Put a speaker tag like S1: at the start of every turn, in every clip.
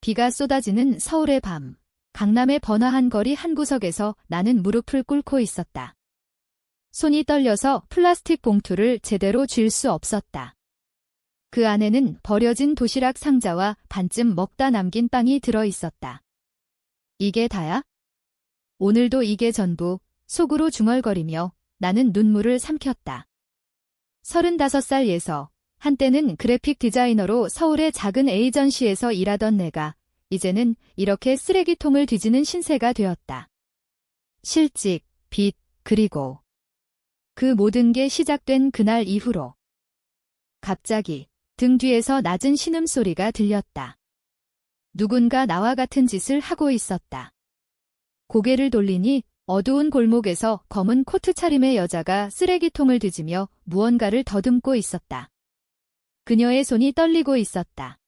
S1: 비가 쏟아지는 서울의 밤. 강남의 번화한 거리 한 구석에서 나는 무릎을 꿇고 있었다. 손이 떨려서 플라스틱 봉투를 제대로 쥘 수 없었다. 그 안에는 버려진 도시락 상자와 반쯤 먹다 남긴 빵이 들어 있었다. 이게 다야? 오늘도 이게 전부 속으로 중얼거리며 나는 눈물을 삼켰다. 35살 예서, 한때는 그래픽 디자이너로 서울의 작은 에이전시에서 일하던 내가 이제는 이렇게 쓰레기통을 뒤지는 신세가 되었다. 실직, 빚, 그리고 그 모든 게 시작된 그날 이후로 갑자기 등 뒤에서 낮은 신음소리가 들렸다. 누군가 나와 같은 짓을 하고 있었다. 고개를 돌리니 어두운 골목에서 검은 코트 차림의 여자가 쓰레기통을 뒤지며 무언가를 더듬고 있었다. 그녀의 손이 떨리고 있었다.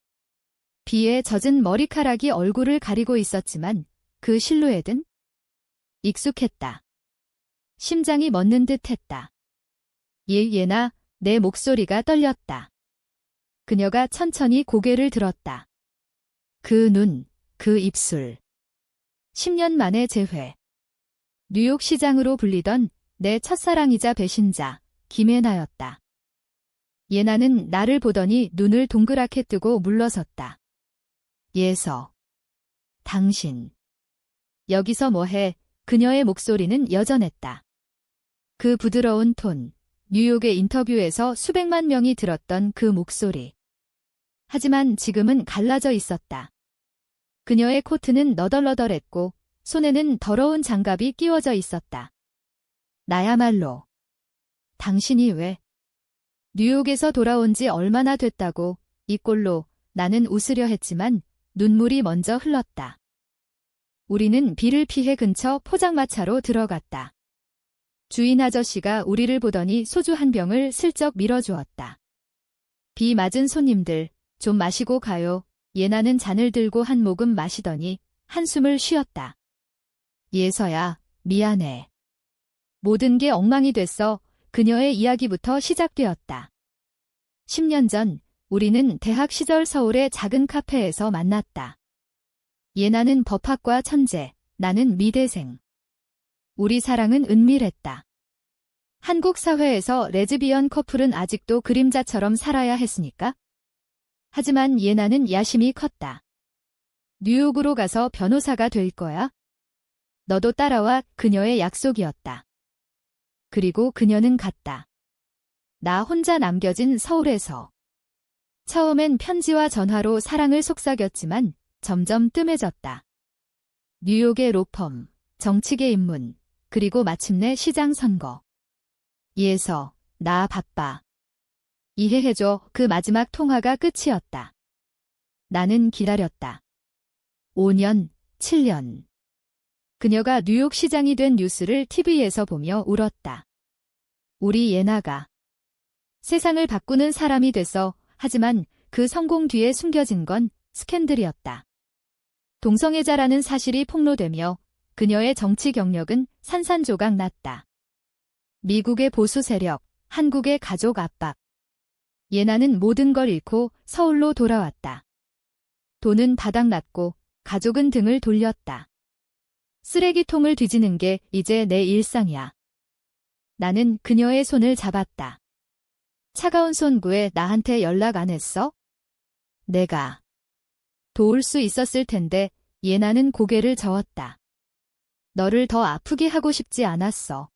S1: 비에 젖은 머리카락이 얼굴을 가리고 있었지만 그 실루엣은 익숙했다. 심장이 멎는 듯 했다. 예, 예나 내 목소리가 떨렸다. 그녀가 천천히 고개를 들었다. 그 눈, 그 입술. 10년 만에 재회. 뉴욕 시장으로 불리던 내 첫사랑이자 배신자, 김혜나였다. 예나는 나를 보더니 눈을 동그랗게 뜨고 물러섰다. 예서. 당신. 여기서 뭐해? 그녀의 목소리는 여전했다. 그 부드러운 톤, 뉴욕의 인터뷰에서 수백만 명이 들었던 그 목소리. 하지만 지금은 갈라져 있었다. 그녀의 코트는 너덜너덜했고 손에는 더러운 장갑이 끼워져 있었다. 나야말로. 당신이 왜? 뉴욕에서 돌아온 지 얼마나 됐다고 이 꼴로 나는 웃으려 했지만 눈물이 먼저 흘렀다. 우리는 비를 피해 근처 포장마차로 들어갔다. 주인 아저씨가 우리를 보더니 소주 한 병을 슬쩍 밀어주었다. 비 맞은 손님들, 좀 마시고 가요. 예나는 잔을 들고 한 모금 마시더니 한숨을 쉬었다. 예서야, 미안해. 모든 게 엉망이 됐어. 그녀의 이야기부터 시작되었다. 10년 전 우리는 대학 시절 서울의 작은 카페에서 만났다. 예나는 법학과 천재, 나는 미대생. 우리 사랑은 은밀했다. 한국 사회에서 레즈비언 커플은 아직도 그림자처럼 살아야 했으니까? 하지만 예나는 야심이 컸다. 뉴욕으로 가서 변호사가 될 거야? 너도 따라와 그녀의 약속이었다. 그리고 그녀는 갔다. 나 혼자 남겨진 서울에서. 처음엔 편지와 전화로 사랑을 속삭였지만 점점 뜸해졌다. 뉴욕의 로펌, 정치계 입문, 그리고 마침내 시장 선거. 예서, 나 바빠. 이해해줘. 그 마지막 통화가 끝이었다. 나는 기다렸다. 5년, 7년. 그녀가 뉴욕 시장이 된 뉴스를 TV에서 보며 울었다. 우리 예나가 세상을 바꾸는 사람이 돼서 하지만 그 성공 뒤에 숨겨진 건 스캔들이었다. 동성애자라는 사실이 폭로되며 그녀의 정치 경력은 산산조각 났다. 미국의 보수 세력, 한국의 가족 압박. 예나는 모든 걸 잃고 서울로 돌아왔다. 돈은 바닥났고 가족은 등을 돌렸다. 쓰레기통을 뒤지는 게 이제 내 일상이야. 나는 그녀의 손을 잡았다. 차가운 손구에 나한테 연락 안 했어? 내가 도울 수 있었을 텐데 예나는 고개를 저었다. 너를 더 아프게 하고 싶지 않았어.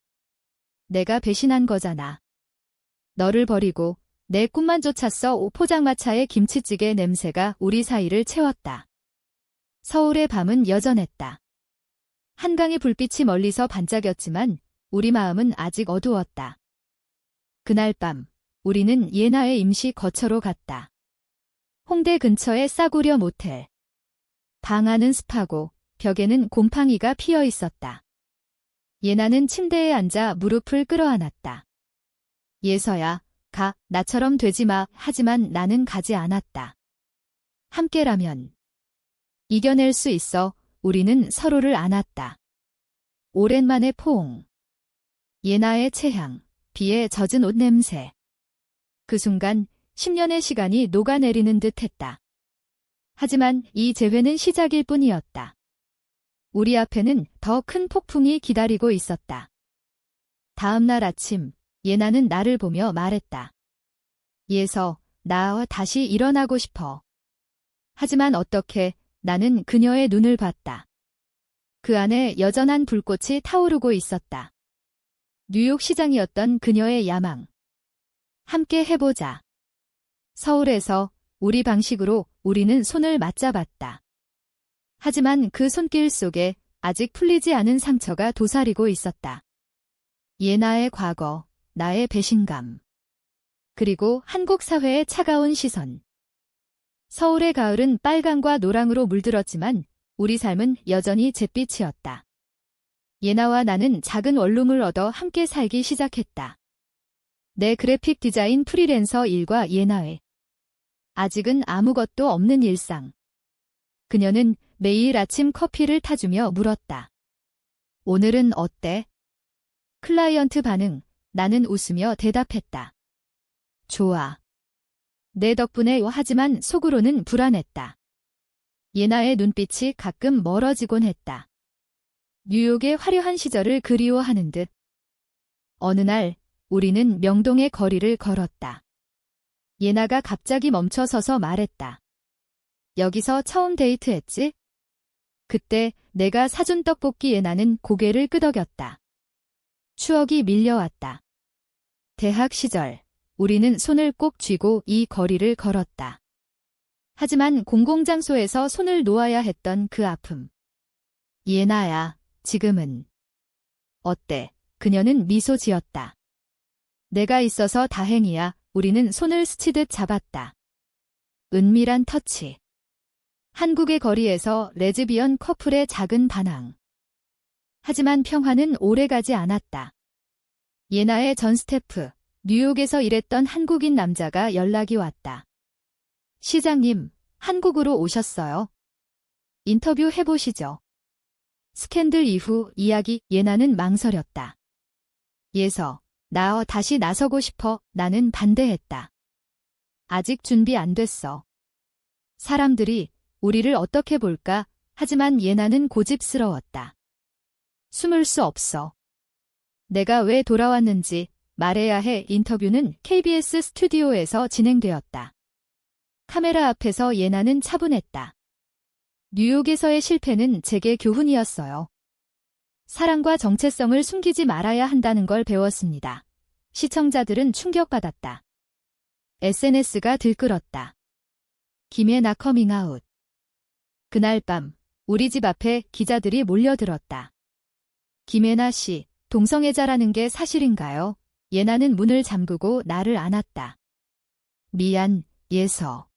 S1: 내가 배신한 거잖아. 너를 버리고 내 꿈만 쫓았어 오포장마차의 김치찌개 냄새가 우리 사이를 채웠다. 서울의 밤은 여전했다. 한강의 불빛이 멀리서 반짝였지만 우리 마음은 아직 어두웠다. 그날 밤 우리는 예나의 임시 거처로 갔다. 홍대 근처의 싸구려 모텔. 방 안은 습하고 벽에는 곰팡이가 피어 있었다. 예나는 침대에 앉아 무릎을 끌어안았다. 예서야, 가, 나처럼 되지 마. 하지만 나는 가지 않았다. 함께라면 이겨낼 수 있어. 우리는 서로를 안았다. 오랜만에 포옹. 예나의 체향, 비에 젖은 옷 냄새. 그 순간 10년의 시간이 녹아내리는 듯 했다. 하지만 이 재회는 시작일 뿐이었다. 우리 앞에는 더 큰 폭풍이 기다리고 있었다. 다음 날 아침, 예나는 나를 보며 말했다. 예서, 나와 다시 일어나고 싶어. 하지만 어떻게 나는 그녀의 눈을 봤다. 그 안에 여전한 불꽃이 타오르고 있었다. 뉴욕 시장이었던 그녀의 야망. 함께 해보자. 서울에서 우리 방식으로 우리는 손을 맞잡았다. 하지만 그 손길 속에 아직 풀리지 않은 상처가 도사리고 있었다. 예나의 과거, 나의 배신감. 그리고 한국 사회의 차가운 시선. 서울의 가을은 빨강과 노랑으로 물들었지만 우리 삶은 여전히 잿빛이었다. 예나와 나는 작은 원룸을 얻어 함께 살기 시작했다. 내 그래픽 디자인 프리랜서 일과 예나의 아직은 아무것도 없는 일상. 그녀는 매일 아침 커피를 타주며 물었다. 오늘은 어때? 클라이언트 반응, 나는 웃으며 대답했다. 좋아. 내 덕분에 하지만 속으로는 불안했다. 예나의 눈빛이 가끔 멀어지곤 했다. 뉴욕의 화려한 시절을 그리워하는 듯. 어느 날 우리는 명동의 거리를 걸었다. 예나가 갑자기 멈춰서서 말했다. 여기서 처음 데이트했지? 그때 내가 사준 떡볶이 예나는 고개를 끄덕였다. 추억이 밀려왔다. 대학 시절, 우리는 손을 꼭 쥐고 이 거리를 걸었다. 하지만 공공장소에서 손을 놓아야 했던 그 아픔. 예나야, 지금은. 어때? 그녀는 미소 지었다. 내가 있어서 다행이야. 우리는 손을 스치듯 잡았다. 은밀한 터치. 한국의 거리에서 레즈비언 커플의 작은 반항. 하지만 평화는 오래가지 않았다. 예나의 전 스태프, 뉴욕에서 일했던 한국인 남자가 연락이 왔다. 시장님, 한국으로 오셨어요. 인터뷰 해보시죠. 스캔들 이후 이야기 예나는 망설였다. 예서, 나와 다시 나서고 싶어 나는 반대했다. 아직 준비 안 됐어. 사람들이 우리를 어떻게 볼까 하지만 예나는 고집스러웠다. 숨을 수 없어. 내가 왜 돌아왔는지 말해야 해 인터뷰는 KBS 스튜디오에서 진행되었다. 카메라 앞에서 예나는 차분했다. 뉴욕에서의 실패는 제게 교훈이었어요. 사랑과 정체성을 숨기지 말아야 한다는 걸 배웠습니다. 시청자들은 충격받았다. SNS가 들끓었다. 김혜나 커밍아웃. 그날 밤 우리 집 앞에 기자들이 몰려들었다. 김혜나 씨, 동성애자라는 게 사실인가요? 예나는 문을 잠그고 나를 안았다. 미안, 예서.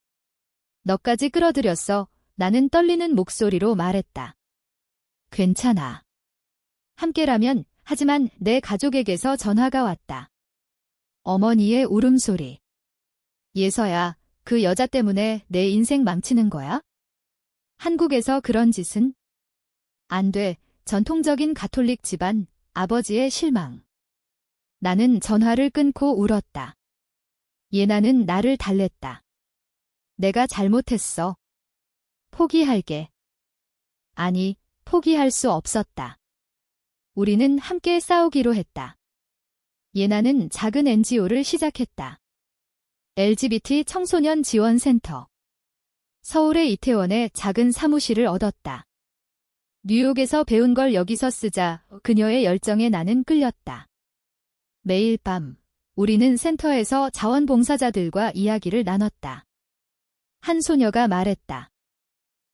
S1: 너까지 끌어들였어. 나는 떨리는 목소리로 말했다. 괜찮아. 함께라면 하지만 내 가족에게서 전화가 왔다. 어머니의 울음소리. 예서야, 그 여자 때문에 내 인생 망치는 거야? 한국에서 그런 짓은? 안 돼, 전통적인 가톨릭 집안, 아버지의 실망. 나는 전화를 끊고 울었다. 예나는 나를 달랬다. 내가 잘못했어. 포기할게. 아니, 포기할 수 없었다. 우리는 함께 싸우기로 했다. 예나는 작은 NGO를 시작했다. LGBT 청소년 지원센터. 서울의 이태원에 작은 사무실을 얻었다. 뉴욕에서 배운 걸 여기서 쓰자 그녀의 열정에 나는 끌렸다. 매일 밤 우리는 센터에서 자원봉사자들과 이야기를 나눴다. 한 소녀가 말했다.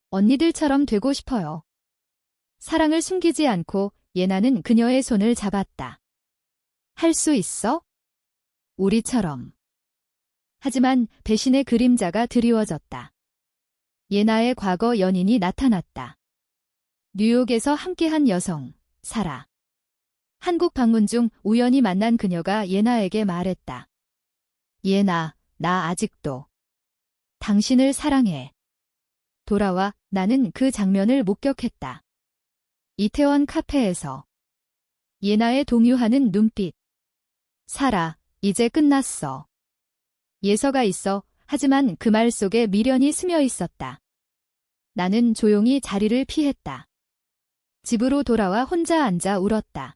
S1: 언니들처럼 되고 싶어요. 사랑을 숨기지 않고 예나는 그녀의 손을 잡았다. 할 수 있어? 우리처럼. 하지만 배신의 그림자가 드리워졌다. 예나의 과거 연인이 나타났다. 뉴욕에서 함께한 여성, 사라. 한국 방문 중 우연히 만난 그녀가 예나에게 말했다. 예나, 나 아직도 당신을 사랑해. 돌아와 나는 그 장면을 목격했다. 이태원 카페에서 예나의 동요하는 눈빛. 살아, 이제 끝났어. 예서가 있어. 하지만 그 말 속에 미련이 스며 있었다. 나는 조용히 자리를 피했다. 집으로 돌아와 혼자 앉아 울었다.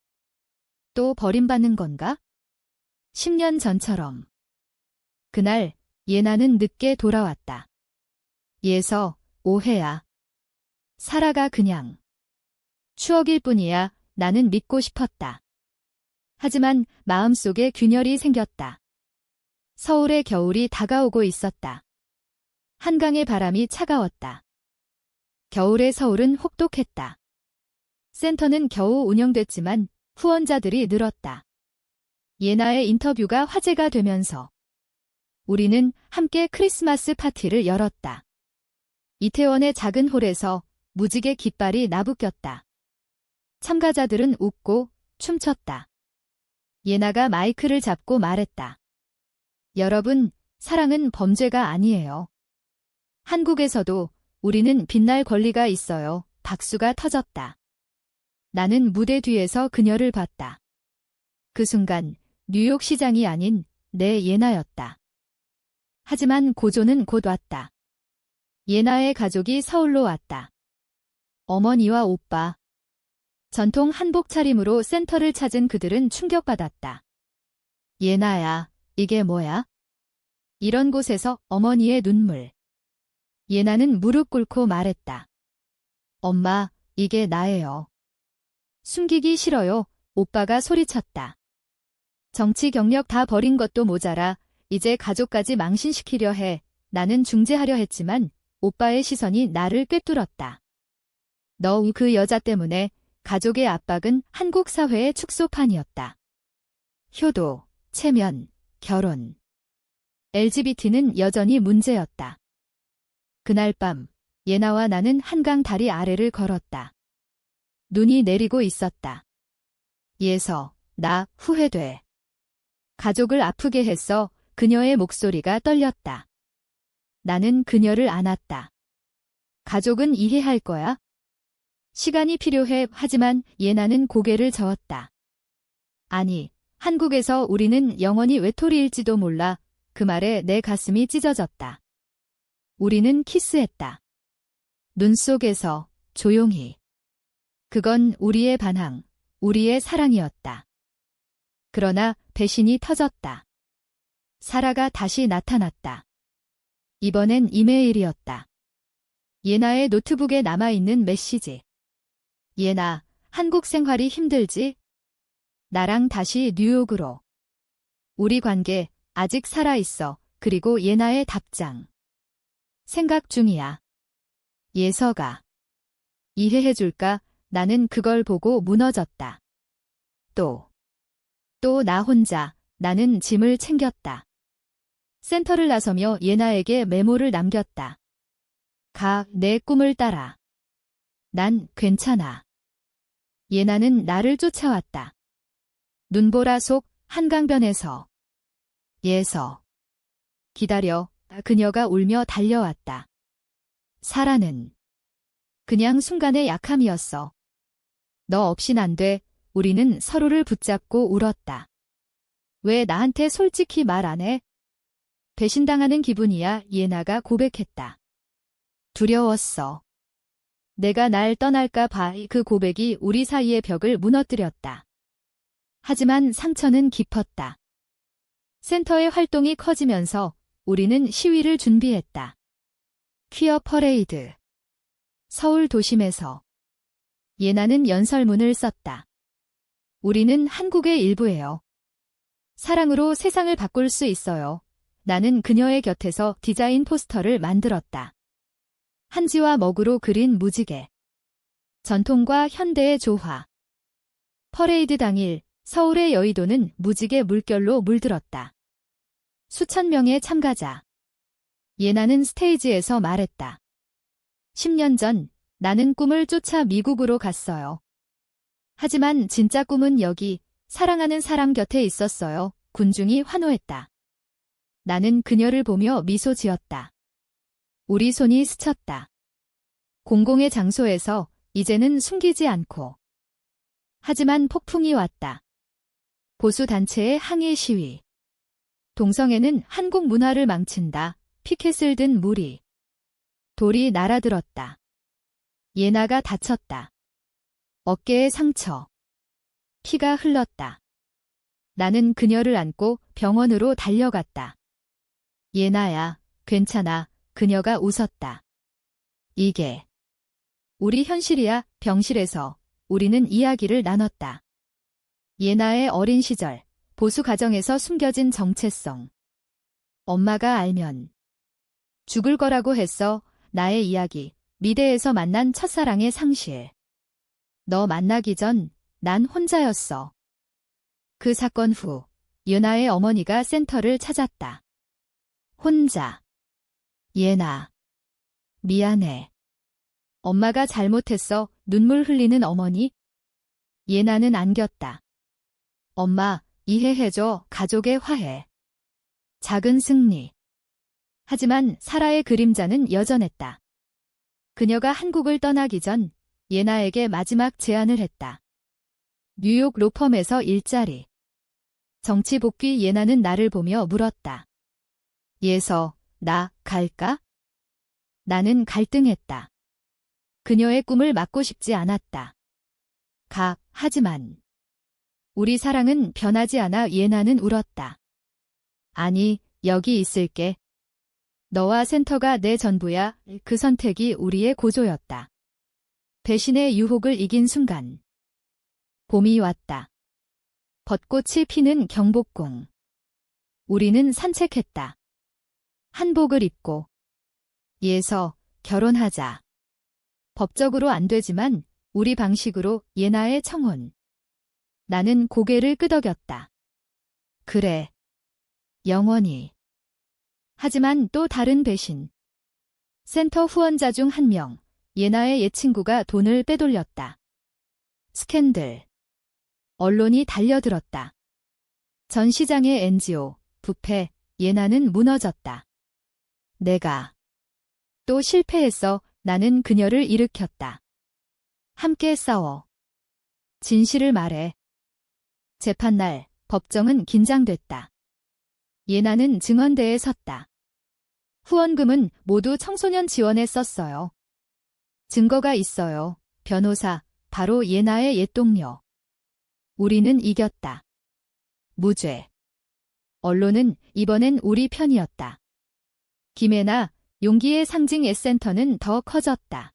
S1: 또 버림받는 건가? 10년 전처럼. 그날 예나는 늦게 돌아왔다. 예서, 오해야. 살아가 그냥. 추억일 뿐이야 나는 믿고 싶었다. 하지만 마음속에 균열이 생겼다. 서울의 겨울이 다가오고 있었다. 한강의 바람이 차가웠다. 겨울의 서울은 혹독했다. 센터는 겨우 운영됐지만 후원자들이 늘었다. 예나의 인터뷰가 화제가 되면서 우리는 함께 크리스마스 파티를 열었다. 이태원의 작은 홀에서 무지개 깃발이 나부꼈다. 참가자들은 웃고 춤췄다. 예나가 마이크를 잡고 말했다. 여러분, 사랑은 범죄가 아니에요. 한국에서도 우리는 빛날 권리가 있어요. 박수가 터졌다. 나는 무대 뒤에서 그녀를 봤다. 그 순간 뉴욕 시장이 아닌 내 예나였다. 하지만 고조는 곧 왔다. 예나의 가족이 서울로 왔다. 어머니와 오빠. 전통 한복 차림으로 센터를 찾은 그들은 충격받았다. 예나야, 이게 뭐야? 이런 곳에서 어머니의 눈물. 예나는 무릎 꿇고 말했다. 엄마, 이게 나예요. 숨기기 싫어요. 오빠가 소리쳤다. 정치 경력 다 버린 것도 모자라 이제 가족까지 망신시키려 해. 나는 중재하려 했지만 오빠의 시선이 나를 꿰뚫었다. 너 그 여자 때문에 가족의 압박은 한국 사회의 축소판이었다. 효도, 체면, 결혼. LGBT는 여전히 문제였다. 그날 밤, 예나와 나는 한강 다리 아래를 걸었다. 눈이 내리고 있었다. 예서, 나 후회돼. 가족을 아프게 했어 그녀의 목소리가 떨렸다. 나는 그녀를 안았다. 가족은 이해할 거야? 시간이 필요해 하지만 예나는 고개를 저었다. 아니, 한국에서 우리는 영원히 외톨이일지도 몰라 그 말에 내 가슴이 찢어졌다. 우리는 키스했다. 눈 속에서 조용히. 그건 우리의 반항, 우리의 사랑이었다. 그러나 배신이 터졌다. 사라가 다시 나타났다. 이번엔 이메일이었다. 예나의 노트북에 남아있는 메시지. 예나, 한국 생활이 힘들지? 나랑 다시 뉴욕으로. 우리 관계 아직 살아있어. 그리고 예나의 답장. 생각 중이야. 예서가. 이해해줄까? 나는 그걸 보고 무너졌다. 또. 또 나 혼자, 나는 짐을 챙겼다. 센터를 나서며 예나에게 메모를 남겼다. 가, 내 꿈을 따라. 난 괜찮아. 예나는 나를 쫓아왔다. 눈보라 속 한강변에서. 예서. 기다려. 그녀가 울며 달려왔다. 사라는 그냥 순간의 약함이었어. 너 없인 안 돼. 우리는 서로를 붙잡고 울었다. 왜 나한테 솔직히 말 안 해? 배신당하는 기분이야 예나가 고백했다. 두려웠어. 내가 날 떠날까 봐 그 고백이 우리 사이의 벽을 무너뜨렸다. 하지만 상처는 깊었다. 센터의 활동이 커지면서 우리는 시위를 준비했다. 퀴어 퍼레이드. 서울 도심에서. 예나는 연설문을 썼다. 우리는 한국의 일부예요. 사랑으로 세상을 바꿀 수 있어요. 나는 그녀의 곁에서 디자인 포스터를 만들었다. 한지와 먹으로 그린 무지개. 전통과 현대의 조화. 퍼레이드 당일 서울의 여의도는 무지개 물결로 물들었다. 수천 명의 참가자. 예나는 스테이지에서 말했다. 10년 전 나는 꿈을 쫓아 미국으로 갔어요. 하지만 진짜 꿈은 여기 사랑하는 사람 곁에 있었어요. 군중이 환호했다. 나는 그녀를 보며 미소 지었다. 우리 손이 스쳤다. 공공의 장소에서 이제는 숨기지 않고. 하지만 폭풍이 왔다. 보수단체의 항의 시위. 동성애는 한국 문화를 망친다. 피켓을 든 무리. 돌이 날아들었다. 예나가 다쳤다. 어깨에 상처. 피가 흘렀다. 나는 그녀를 안고 병원으로 달려갔다. 예나야, 괜찮아. 그녀가 웃었다. 이게 우리 현실이야. 병실에서 우리는 이야기를 나눴다. 예나의 어린 시절, 보수 가정에서 숨겨진 정체성. 엄마가 알면 죽을 거라고 했어. 나의 이야기, 미대에서 만난 첫사랑의 상실. 너 만나기 전 난 혼자였어. 그 사건 후 예나의 어머니가 센터를 찾았다. 혼자. 예나. 미안해. 엄마가 잘못했어. 눈물 흘리는 어머니. 예나는 안겼다. 엄마, 이해해줘. 가족의 화해. 작은 승리. 하지만 사라의 그림자는 여전했다. 그녀가 한국을 떠나기 전 예나에게 마지막 제안을 했다. 뉴욕 로펌에서 일자리. 정치 복귀 예나는 나를 보며 물었다. 예서, 나 갈까? 나는 갈등했다. 그녀의 꿈을 막고 싶지 않았다. 가, 하지만. 우리 사랑은 변하지 않아 예나는 울었다. 아니, 여기 있을게. 너와 센터가 내 전부야. 그 선택이 우리의 고조였다. 배신의 유혹을 이긴 순간. 봄이 왔다. 벚꽃이 피는 경복궁. 우리는 산책했다. 한복을 입고. 예서, 결혼하자. 법적으로 안 되지만 우리 방식으로 예나의 청혼. 나는 고개를 끄덕였다. 그래. 영원히. 하지만 또 다른 배신. 센터 후원자 중 한 명, 예나의 옛 친구가 돈을 빼돌렸다. 스캔들. 언론이 달려들었다. 전 시장의 NGO, 부패, 예나는 무너졌다. 내가 또 실패했어. 나는 그녀를 일으켰다. 함께 싸워. 진실을 말해. 재판날, 법정은 긴장됐다. 예나는 증언대에 섰다. 후원금은 모두 청소년 지원에 썼어요. 증거가 있어요. 변호사, 바로 예나의 옛 동료. 우리는 이겼다. 무죄. 언론은 이번엔 우리 편이었다. 김혜나, 용기의 상징 S센터는 더 커졌다.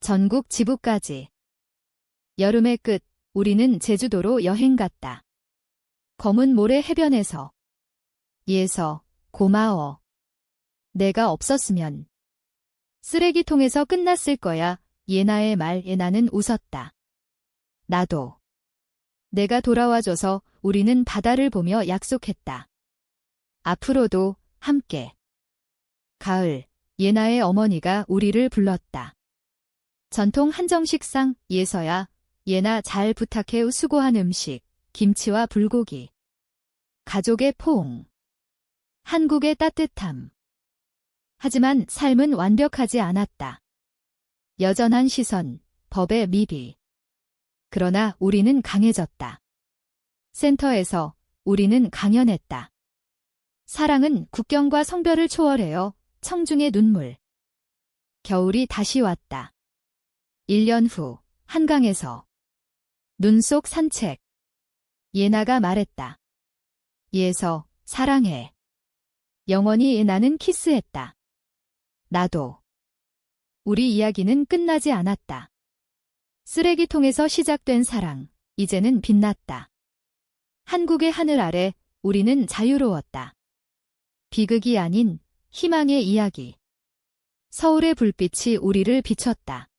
S1: 전국 지부까지. 여름의 끝, 우리는 제주도로 여행 갔다. 검은 모래 해변에서. 예서, 고마워. 내가 없었으면. 쓰레기통에서 끝났을 거야. 예나의 말 예나는 웃었다. 나도. 내가 돌아와줘서 우리는 바다를 보며 약속했다. 앞으로도 함께. 가을, 예나의 어머니가 우리를 불렀다. 전통 한정식상 예서야, 예나 잘 부탁해 수고한 음식, 김치와 불고기. 가족의 포옹. 한국의 따뜻함. 하지만 삶은 완벽하지 않았다. 여전한 시선, 법의 미비. 그러나 우리는 강해졌다. 센터에서 우리는 강연했다. 사랑은 국경과 성별을 초월해요. 청중의 눈물. 겨울이 다시 왔다. 1년 후, 한강에서. 눈 속 산책. 예나가 말했다. 예서, 사랑해. 영원히 나는 키스했다. 나도. 우리 이야기는 끝나지 않았다. 쓰레기통에서 시작된 사랑, 이제는 빛났다. 한국의 하늘 아래 우리는 자유로웠다. 비극이 아닌 희망의 이야기. 서울의 불빛이 우리를 비췄다.